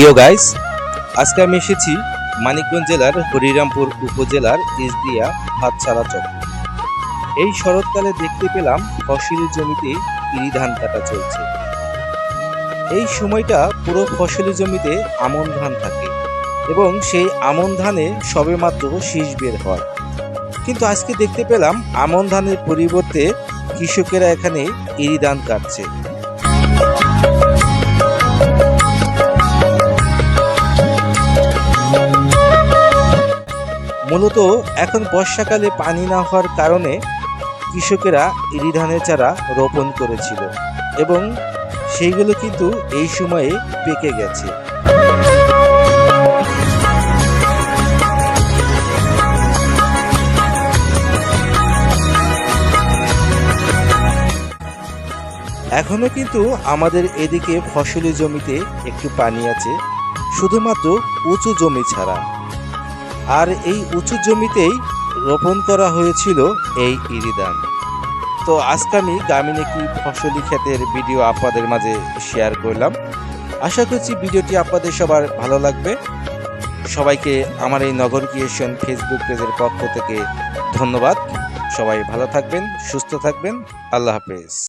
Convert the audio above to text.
প্রিয় গাইস আজকে আমি এসেছি মানিকগঞ্জ জেলার হরিরামপুর উপজেলার ইসদিয়া ভাতছাড়া চক। এই শরৎকালে দেখতে পেলাম ফসলি জমিতে ইরি ধান কাটা চলছে। এই সময়টা পুরো ফসলি জমিতে আমন ধান থাকে এবং সেই আমন ধানে সবেমাত্র শীষ বের হয়। কিন্তু আজকে দেখতে পেলাম আমন ধানের পরিবর্তে কৃষকেরা এখানে ইরি ধান কাটছে। মূলত এখন বর্ষাকালে পানি না হওয়ার কারণে কৃষকেরা ইরি ধানের চারা রোপণ করেছিল এবং সেইগুলো কিন্তু এই সময়ে পেকে গেছে। এখনও কিন্তু আমাদের এদিকে ফসলি জমিতে একটু পানি আছে, শুধুমাত্র উঁচু জমি ছাড়া। আর এই উঁচু জমিতেই রোপণ করা হয়েছিল এই ইরিদান। তো আজকে আমি গ্রামীণ একটি ফসলি ক্ষেতের ভিডিও আপনাদের মাঝে শেয়ার করলাম। আশা করছি ভিডিওটি আপনাদের সবার ভালো লাগবে। সবাইকে আমার এই নগর ক্রিয়েশন ফেসবুক পেজের পক্ষ থেকে ধন্যবাদ। সবাই ভালো থাকবেন, সুস্থ থাকবেন। আল্লাহ হাফেজ।